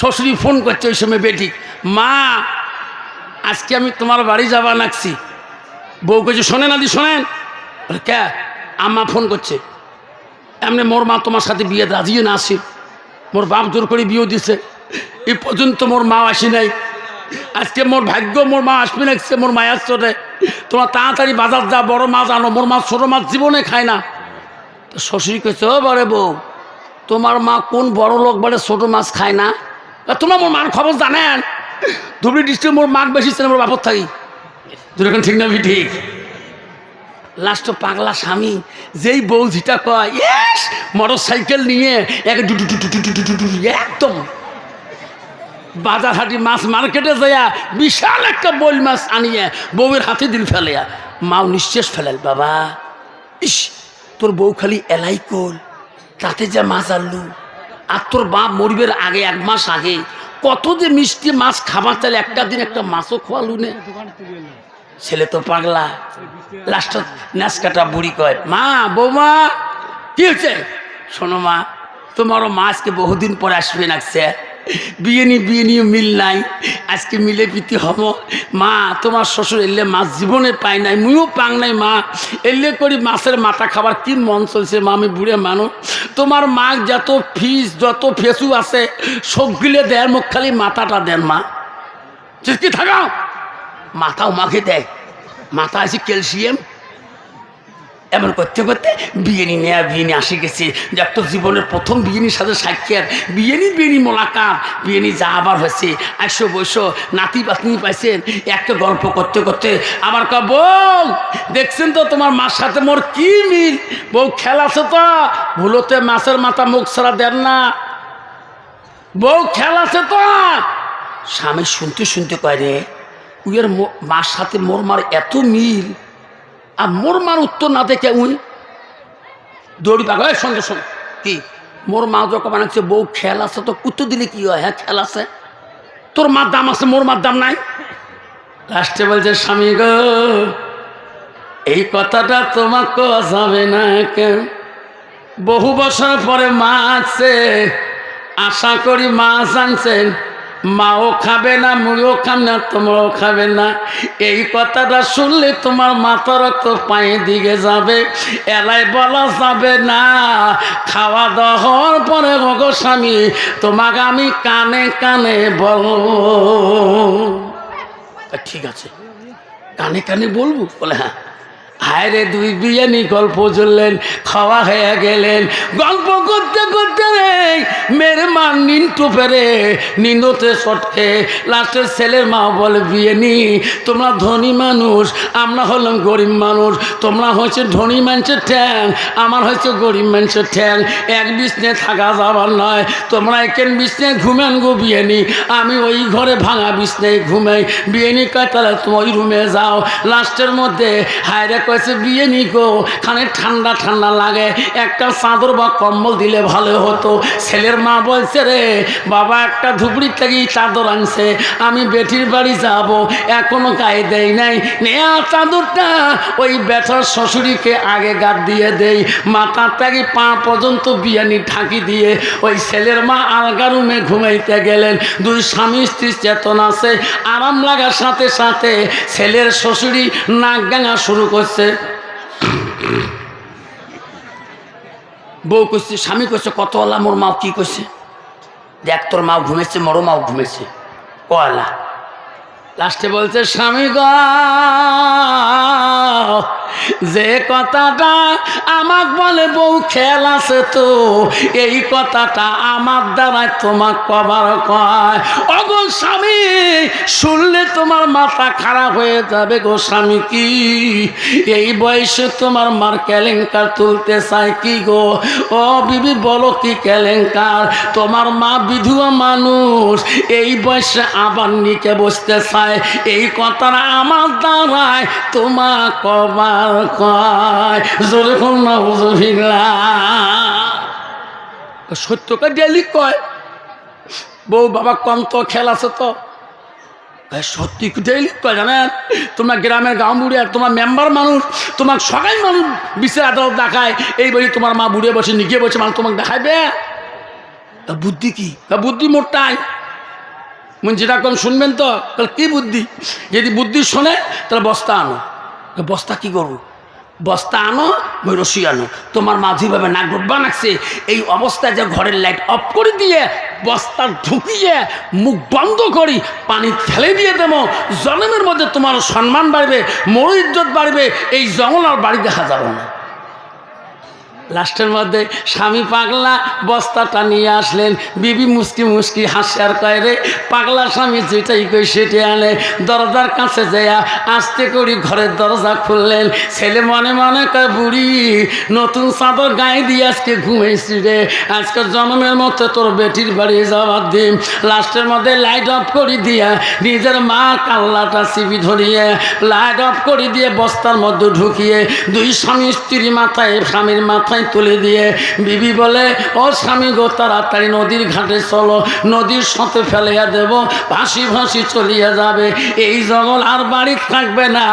শ্বশুরি phone করছে ওই সময়, বেটি, মা, আজকে আমি তোমার বাড়ি যাবা নাকছি বউ কেছে শোনেন আদি, শোনেন। কে? আম্মা ফোন করছে। এমনি মোর মা তোমার সাথে বিয়ে রাজিও না আসি মোর বাপ জোর করে বিয়ে দিছে। এই পর্যন্ত মোর মা আসি নাই। আজকে মোর ভাগ্য, মোর মা আসবে নাকছে মোর মায়ের চোটে। তোমার তাড়াতাড়ি বাজার যা বড় মাছ আনো মোর মাছ ছোটো মাছ জীবনে খায় না। তো শ্বশুরি কেছে ও বড়ে বউ, তোমার মা কোন বড় লোক বলে ছোট মাছ খায় না? তোমরা মোর মার খবর জানেন? ধুবড়ি ডিস্ট্রিক্ট মোর মাক বেশি ছিল মোর বাপর থাকি। যেরকম ঠিক না ঠিক। লাস্ট পাগলা স্বামী, যেই বউ ঝিটা কয়, ইয়েস মোটর সাইকেল নিয়ে এক একদম। বাজার হাটি মাছ মার্কেটে যাইয়া বিশাল একটা বইল মাছ আনিয়ে বউয়ের হাতে দিল ফেলিয়া মাও নিঃশ্বাস ফেলেল বাবা, ইস, তোর বউ খালি এলাই কল, তাতে যা মাছ আনলু। আর তোর বাপ মরিবের আগে, এক মাস আগে। কত যে মিষ্টি মাছ খাবার চাইলে একটা দিন একটা মাছও খোয়ালু নে। ছেলে তো পাগলা। লাস্টত নাচ কাটা বুড়ি কয়, মা, বৌমা, কি হচ্ছে শোনো মা, তোমারও মাছকে বহুদিন পরে আসবে নাকছে। বিয়ে নি, বিয়ে নিয়ে মিল নাই। আজকে মিলে পিতি হব। মা, তোমার শ্বশুর এলে মাছ জীবনে পাই নাই, মুইও পাং নাই, মা। এলে করি মাছের মাথা খাবার, কি মন চলছে, মা, আমি বুড়ে মানুষ। তোমার মা যত ফিস, যত ফেসু আছে সবগুলো দেয় মুখ খালি মাথাটা দেন, মা। কি থাকাও। মাথাও মাখে দেয়। মাথা আছে ক্যালসিয়াম। এমন করতে করতে বিয়েনি নেয়া বিয়েনি আসে গেছে। যে একটা জীবনের প্রথম বিয়েনির সাথে সাক্ষাৎ বিয়েনি বিয়েনি মোলাকাত বিয়েনি যা আবার হয়েছে। একশো বৈশো নাতি, পাতনি পাইছেন। একটা গল্প করতে করতে আবার কা বউ দেখছেন তো তোমার মার সাথে মোর কি মিল? বউ খেলাছে তো? ভুলোতে মাছের মাথা মুখ ছাড়া দেন না। বউ খেলাছে তো? স্বামী শুনতে শুনতে কয় রে উইয়ের মার সাথে মোর মার এত মিল? আর মোর মার উত্তর না দেখে উই দৌড়ি পাগল সঙ্গে সঙ্গে। কি? মোর মা যখন বানাচ্ছে বউ, খেল আছে তো উত্তর দিলে কি হয়? হ্যাঁ খেল আছে। তোর মার দাম আছে, মোর মার দাম নাই। লাস্টে বলছে, স্বামী গো, এই কথাটা তোমাকে যাবে না কেন বহু বছর পরে মা আছে, আশা করি মা জানছেন মাও খাবে না, মুড়িও খাবে না, তোমরাও খাবে না। এই কথাটা শুনলে তোমার মাথা রক্ত পায়ে দিকে যাবে। এলাই বলা যাবে না, খাওয়া দাওয়া হওয়ার পরে গো স্বামী, তোমাকে আমি কানে কানে বলব। ঠিক আছে, কানে কানে বলব? বলে হ্যাঁ। হায় রে দুই বিরিয়ানি গল্প চললেন খাওয়া হয়ে গেলেন। গল্প করতে করতে রে মেরে মা নিন্টু পেরে নিন্দতে সটকে লাস্টের ছেলের মা বলে বিয়েনি তোমরা ধনী মানুষ, আমরা হলাম গরিব মানুষ, তোমরা হচ্ছে ধনী মানুষের ঠ্যাং, আমার হচ্ছে গরিব মানুষের ঠ্যাং, এক বিছনে থাকা যাবার নয়, তোমরা একেন বিছনে ঘুমেন গো বিয়েনি আমি ওই ঘরে ভাঙা বিছনে ঘুমাই বিয়েনি তাহলে তুমি ওই রুমে যাও। লাস্টের মধ্যে, হায়রে কয়েছে বিয়েনি গো খানে ঠান্ডা ঠান্ডা লাগে। একটা চাদর বা কম্বল দিলে ভালো হতো। ছেলের মা বলছে, রে, বাবা, একটা ধুবড়ির থেকে চাদর আনছে। আমি বেটির বাড়ি যাব, এখনও গায়ে দেই নাই। নেয়া চাদরটা, ওই বেটার শ্বশুরিকে আগে গাদ দিয়ে দেই। মাথা থেকে পা পর্যন্ত বিয়ানি ঢাকি দিয়ে। ওই ছেলের মা আলগা রুমে ঘুমাইতে গেলেন। দুই স্বামী স্ত্রী চেতন আছে। আরাম লাগার সাথে সাথে ছেলের শ্বশুরি নাক গাঙা শুরু করছে। বউ কইছে, স্বামী কইছে, কত আলা মোর মাও কি কইছে? দেখ, তোর মাও ঘুমেছে মরো মাও ঘুমেছে কয়লা লাস্টে বলছে, স্বামী গ, যে কথাটা আমাক বলে বউ খেল আছে তো, এই কথাটা আমার দ্বারাই তোমার কবার কয়। অগো স্বামী, শুনলে তোমার মাথা খারাপ হয়ে যাবে গো স্বামী কি? এই বয়সে তোমার মার কেলেঙ্কার তুলতে চায় কি গো? ও বিবি, বলো কি কেলেঙ্কার তোমার মা বিধুয়া মানুষ, এই বয়সে আবার নিকে বসতে চায় এই কথাটা আমার দ্বারায় তোমার কবার কয়। না সত্যকে ডেলি কয়, বউ বাবা কম তো খেল আছে তো। সত্যি ডেইলি কয় জানেন? তোমরা গ্রামের গাঁও বুড়ে তোমার মেম্বার মানুষ তোমার সবাই মানুষ বিচার আদালত দেখায়, এই বাড়ি তোমার মা বুড়ে বসে নিকে বসে মানুষ তোমাকে দেখাইবে? বুদ্ধি কি? বুদ্ধি মোটাই মুঞ্জিটা কম শুনবেন তো, তাহলে কী বুদ্ধি? যদি বুদ্ধি শোনে, তাহলে বস্তা আনো। বস্তা কি করব? বস্তা আনো ওই রশি আনো। তোমার মাঝিভাবে নাক ডুববা নাকছে, এই অবস্থায় যে ঘরের লাইট অফ করে দিয়ে, বস্তা ঢুকিয়ে মুখ বন্ধ করি, পানি ফেলে দিয়ে দেবো। জন্মের মধ্যে তোমার সম্মান বাড়বে মোর ইজ্জত বাড়বে, এই জঙ্গল আর বাড়ি দেখা যাবে না লাস্টের মধ্যে স্বামী পাগলা বস্তাটা নিয়ে আসলেন। বিবি মুসকি মুসকি হাসিয়ার কয়, রে পাগলা স্বামী যেটাই কই সেটি আনে। দরজার কাছে যাইয়া আস্তে করি ঘরের দরজা খুললেন। ছেলে মনে মনে কয়, বুড়ি, নতুন চাদর গায়ে দিয়ে আজকে ঘুমাইছি রে। আজকে জন্মের মতো তোর বেটির বাড়ি যাওয়ার দিন। লাস্টের মধ্যে লাইট অফ করি দিয়া নিজের মা কাল্লাটা চিবি ধরিয়ে লাইট অফ করি দিয়ে বস্তার মধ্যে ঢুকিয়ে দুই স্বামী স্ত্রীর মাথায়, স্বামীর মাথায় তুলে দিয়ে বিবি বলে, ও স্বামী গো, তাড়াতাড়ি নদীর ঘাটে চলো, নদীর সাথে ফেলিয়া দেব, ভাসি ভাসি চলিয়া যাবে। এই জঙ্গল আর বাড়ি থাকবে না,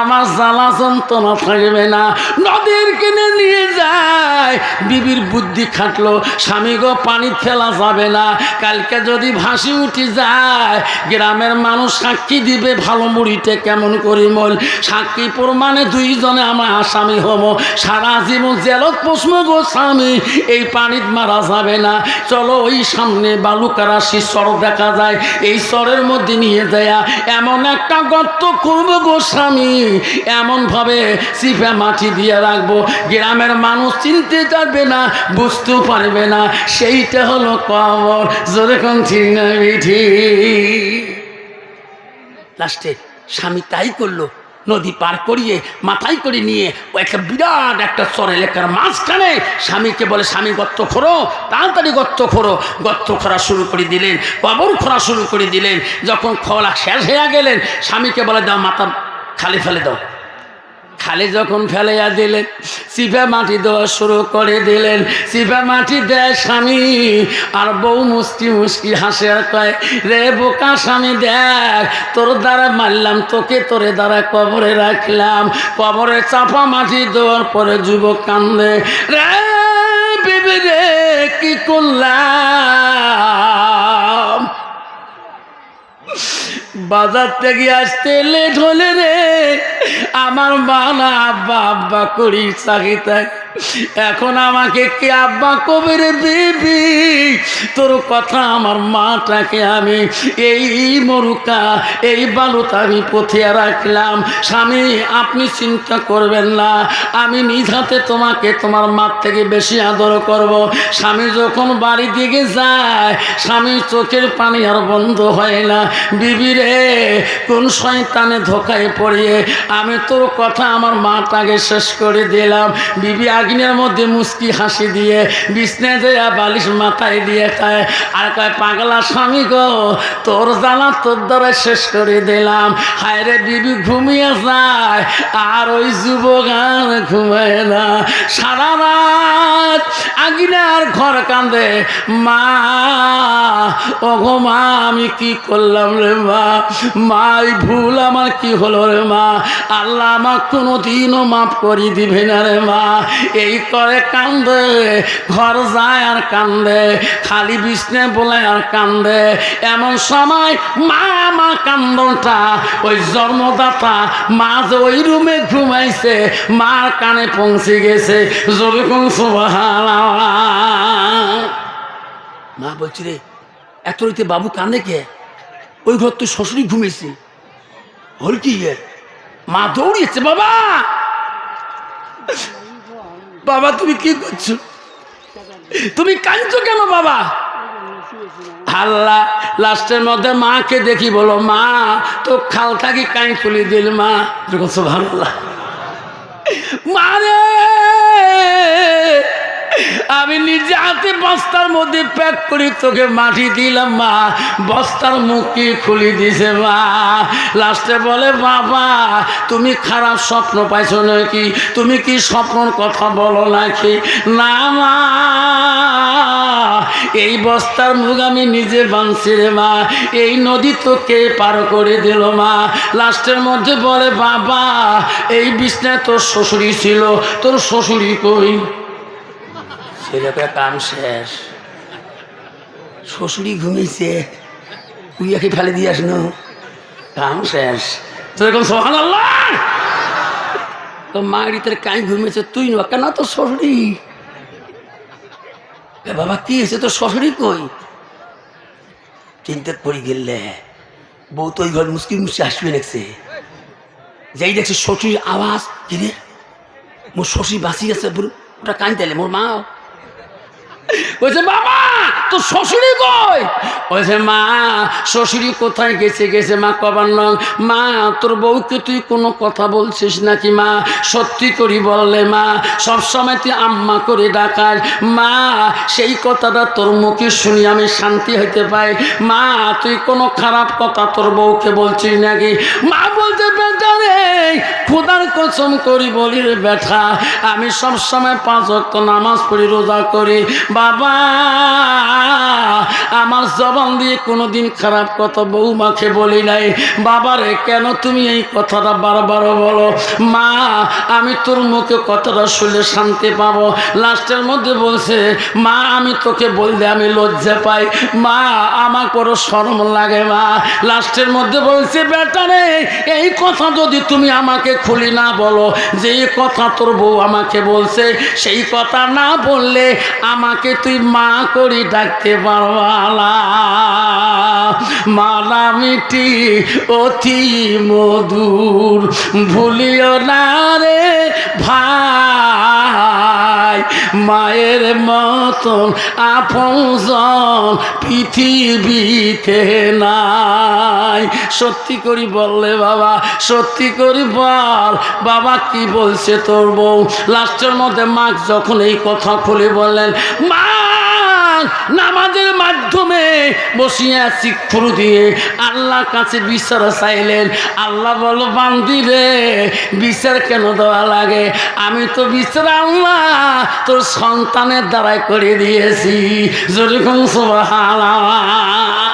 আমার জ্বালা যন্ত্রণা থাকবে না। নদীর কিনে নিয়ে যায়। বিবির বুদ্ধি খাটলো, স্বামী গো, পানি ফেলা যাবে না, কালকে যদি ভাসি উঠি যায়, গ্রামের মানুষ সাক্ষী দিবে ভালো মুড়িতে কেমন করি মল। সাক্ষী প্রমাণে দুইজনে আমার আসামি হব। সারা জীবন জেলত প্রশ্ন, গো স্বামী, এই পানিত মারা যাবে না। চলো ওই সামনে বালুকারাশি চর দেখা যায়। এই চরের মধ্যে নিয়ে দেয়া এমন একটা গর্ত করব গো স্বামী, এমনভাবে চিপে মাটি দিয়ে রাখব। গ্রামের মানুষ চিনতে পারবে না, বুঝতেও পারবে না। সেইটা হলো কবর। যেরকম ঠিক লাস্টে স্বামী তাই করল নদী পার করিয়ে, মাথায় করে নিয়ে ও একটা বিরাট একটা চর এলাকার মাঝখানে স্বামীকে বলে, স্বামী, গর্ত খোরো তাড়াতাড়ি গর্ত খোরো গর্ত খোরা শুরু করে দিলেন, কবর খোরা শুরু করে দিলেন। যখন খোলা শেষ হয়ে গেলেন, স্বামীকে বলে, দাও মাথা খালি ফেলে দাও। খালি যখন ফেলাইয়া দিলেন চিপা মাটি দেওয়া শুরু করে দিলেন। চিপা মাটি দেয় স্বামী, আর বউ মুস্কি মুস্কি হাসে আর কয়, রে বোকা স্বামী দেখ, তোর দ্বারা মারলাম, তোকে তোরে দ্বারা কবরে রাখলাম। কবরে চাপা মাটি দেওয়ার পরে যুবক কান্দে, রে বেবি রে, কি করলাম? বাজার থেকে আসতে লেট হলে রে। আমার মা না আব্বা করি চাকি থাক এখন আমাকে কে আব্বা কবে রে বেবি? তোর কথা আমার মাটাকে আমি এই মরুকা, এই বালুতা আমি পথিয়া রাখলাম। স্বামী, আপনি চিন্তা করবেন না। আমি নিজ হাতে তোমাকে তোমার মার থেকে বেশি আদর করব। স্বামী যখন বাড়ি দিকে যায় স্বামীর চোখের পানি আর বন্ধ হয় না। বিবি রে, কোন শয়তানে ধোকায় পড়িয়ে আমি তোর কথা আমার মাটাকে শেষ করে দিলাম। বিবি আগ্নের মধ্যে মুস্কি হাসি দিয়ে, বিছনে দেয়া বালিশ মাথায় দিয়ে খায় আর কয়, পাগলা স্বামী গো, তোর জানা তোর দ্বারা শেষ করে দিলাম। হায় রে বিবি, ঘুমিয়ে যায়, আর ওই যুবক আর ঘুমায় না। সারা রাত আগিনার ঘর কান্দে। মা ও গো মা, আমি কি করলাম রে মা? মাই ভুল আমার কি হলো রে মা? আল্লাহ আমার কোনো দিনও মাফ করি দিবে না রে মা। এই করে কান্দে, ঘর যায় আর কান্দে, খালি বিছনে বলে আর কান্দে। এমন সময় মা মা কান্দনটা, ওই জন্মদাতা মা যে ওই রুমে ঘুমাইছে, মার কানে পৌঁছে গেছে। যেরকম মা বলছি রে, এত রইতে বাবু কানে কে? ওই ঘর তো শ্বশুরই ঘুমিয়েছে। হল কি? মা দৌড়িয়েছে, বাবা! বাবা, তুমি কি করছ? তুমি কাঁদছো কেন, বাবা? আল্লাহ, লাস্টের মধ্যে মাকে দেখি বলো, মা তো খাল থাকি কাই তুলে দিল, মা? যখন ভালো মারে আমি নিজে হাতে বস্তার মধ্যে প্যাক করে তোকে মাটি দিলাম, মা। বস্তার মুখে খুলি দিছে, মা। লাস্টে বলে, বাবা, তুমি খারাপ স্বপ্ন পাইছো নাকি? তুমি কি স্বপ্নর কথা বলো নাকি? না, মা। এই বস্তার মুখ আমি নিজে বাঁধছি রে, মা। এই নদী তোকে পার করে দিল, মা। লাস্টের মধ্যে বলে, বাবা, এই বিছনায় তোর শ্বশুরি ছিল। তোর শ্বশুরি কই? ছেলেটা কাম শেষ। শ্বশুরি ঘুমিয়েছে। উইয়াকে ফেলে দিয়ে আসনো। কাম শেষ। তো এরকম সোহান আল্লাহ তো মায়ের তোর কাই ঘুমিয়েছে, তুই না কেন তো শ্বশুরি বাবা, কি হয়েছে? তোর শ্বশুরি কই? চিন্তা পড়ি গেলে, বউ তো ওই ঘর মুসকি মুসকি আসবে দেখছে। যাই দেখছে শ্বশুর আওয়াজ কি রে মোর শ্বশুর বাঁচি আছে বল ওটা কান মোর মা বলছে বাবা তোর শ্বশুরি কই? বলছে, মা শ্বশুরি কোথায় গেছে গেছে মা কবার নং। মা, তোর বউকে তুই কোনো কথা বলছিস নাকি, মা? সত্যি করি বললে, মা, সবসময় তুই আম্মা করে ডাকাস। মা, সেই কথাটা তোর মুখে শুনি আমি শান্তি হইতে পাই। মা, তুই কোনো খারাপ কথা তোর বউকে বলছিস নাকি? মা বলতে বেটা রে খুদার কসম করি বলি বেটা আমি সবসময় পাঁচ অক্ত নামাজ পড়ি, রোজা করি। বাবা, আমার জবান দিয়ে কোনোদিন খারাপ কথা বৌমাকে বলি নাই। বাবারে কেন তুমি এই কথাটা বারবার বলো? মা, আমি তোর মুখে কথাটা শুনলে শান্তি পাবো। লাস্টের মধ্যে বলছে, মা, আমি তোকে বললে আমি লজ্জা পাই। মা, আমার বড় শরম লাগে মা। লাস্টের মধ্যে বলছে, বেটা রে, এই কথা যদি তুমি আমাকে খুলি না বলো যে কথা তোর বউ আমাকে বলছে, সেই কথা না বললে আমাকে তুই মা করি ডাকতে পারবালা। মালামিটি মালা মিটি অতি মধুর, ভুলিও না রে ভাই। মায়ের মতন আপনজন পৃথিবীতে নাই। সত্যি করি বললে বাবা, সত্যি করি বল। বাবা কি বলছে তোর বউ? লাস্টের মধ্যে মা যখন এই কথা খুলে বললেন, মা নামাজের মাধ্যমে বসিয়া শিক্ষুর দিয়ে আল্লাহ কাছে বিচার চাইলেন। আল্লাহ বলো বান্দি রে, বিচার কেন দেওয়া লাগে? আমি তো বিচার আল্লাহ, তোর সন্তানের দ্বারাই করে দিয়েছি। যেরকম সুবহানাল্লাহ।